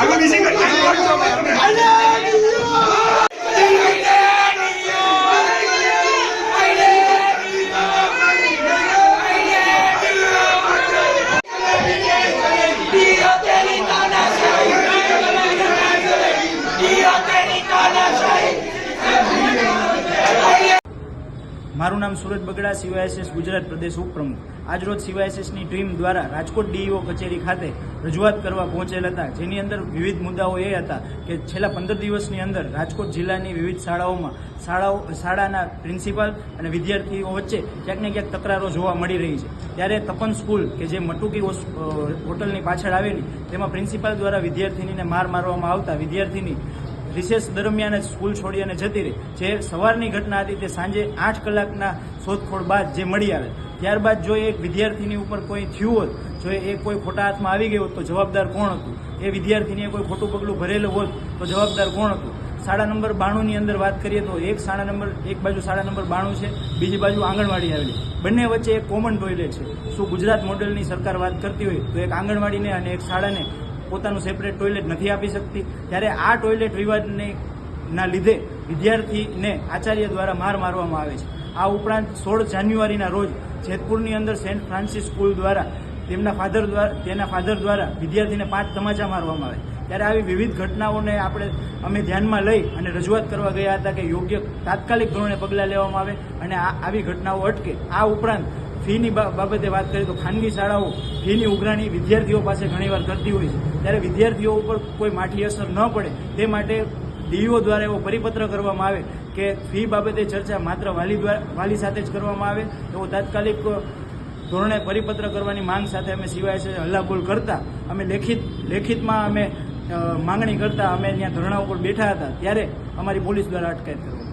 I'm missing it. મારું નામ સુરજ બગડા CYSS Gujarat પ્રદેશ ઉપપ્રમુખ. આજરોજ સીવાયએસએસની ટીમ દ્વારા રાજકોટ ડીઈઓ કચેરી ખાતે રજૂઆત કરવા પહોંચેલ હતા. જેની અંદર વિવિધ મુદ્દાઓ એ હતા કે છેલ્લા પંદર દિવસની અંદર રાજકોટ જિલ્લાની વિવિધ શાળાઓમાં શાળાઓ, શાળાના પ્રિન્સિપાલ અને વિદ્યાર્થીઓ વચ્ચે ક્યાંક ને ક્યાંક તકરારો જોવા મળી રહી છે. ત્યારે તપન સ્કૂલ કે જે મટુકી હોટલની પાછળ આવેલી, તેમાં પ્રિન્સિપાલ દ્વારા વિદ્યાર્થીનીને માર મારવામાં આવતા વિદ્યાર્થીની રિસેસ દરમિયાન જ સ્કૂલ છોડી અને જતી રહી. જે સવારની ઘટના હતી તે સાંજે આઠ કલાકના શોધખોળ બાદ જે મળી આવે. ત્યારબાદ જો એક વિદ્યાર્થીની ઉપર કોઈ થયું હોત, જો એ કોઈ ખોટા હાથમાં આવી ગયો હોત, તો જવાબદાર કોણ હતું? એ વિદ્યાર્થીનીએ કોઈ ખોટું પગલું ભરેલું હોત, તો જવાબદાર કોણ હતું? શાળા નંબર બાણુંની અંદર વાત કરીએ તો એક શાળા નંબર, એક બાજુ શાળા નંબર બાણું છે, બીજી બાજુ આંગણવાડી આવેલી. બંને વચ્ચે એક કોમન ટોયલેટ છે. શું ગુજરાત મોડેલની સરકાર વાત કરતી હોય, તો એક આંગણવાડીને અને એક શાળાને પોતાનું સેપરેટ ટોયલેટ નથી આપી શકતી. ત્યારે આ ટોયલેટ વિવાદને ના લીધે વિદ્યાર્થીને આચાર્ય દ્વારા માર મારવામાં આવે છે. આ ઉપરાંત સોળ જાન્યુઆરીના રોજ જેતપુરની અંદર સેન્ટ ફ્રાન્સિસ સ્કૂલ દ્વારા તેમના ફાધર દ્વારા તેના ફાધર દ્વારા વિદ્યાર્થીને પાંચ તમાચા મારવામાં આવે. ત્યારે આવી વિવિધ ઘટનાઓને આપણે, અમે ધ્યાનમાં લઈ અને રજૂઆત કરવા ગયા હતા કે યોગ્ય તાત્કાલિક ધોરણે પગલાં લેવામાં આવે અને આવી ઘટનાઓ અટકે. આ ઉપરાંત ફીની બાબતે વાત કરીએ તો ખાનગી શાળાઓ ફીની ઉઘરાણી વિદ્યાર્થીઓ પાસે ઘણીવાર કરતી હોય છે. ત્યારે વિદ્યાર્થીઓ ઉપર કોઈ માઠી અસર ન પડે. તે માટે ડીઈઓ દ્વારા એવો પરિપત્ર કરવામાં આવે કે ફી બાબતે ચર્ચા માત્ર વાલી દ્વારા, વાલી સાથે જ કરવામાં આવે. એવો તાત્કાલિક ધોરણે પરિપત્ર કરવાની માંગ સાથે અમે સિવાય છે, હલ્લાબોલ કરતા. અમે લેખિત, લેખિતમાં અમે માંગણી કરતા અમે ત્યાં ધરણા ઉપર બેઠા હતા. ત્યારે અમારી પોલીસ દ્વારા અટકાયત કરવામાં.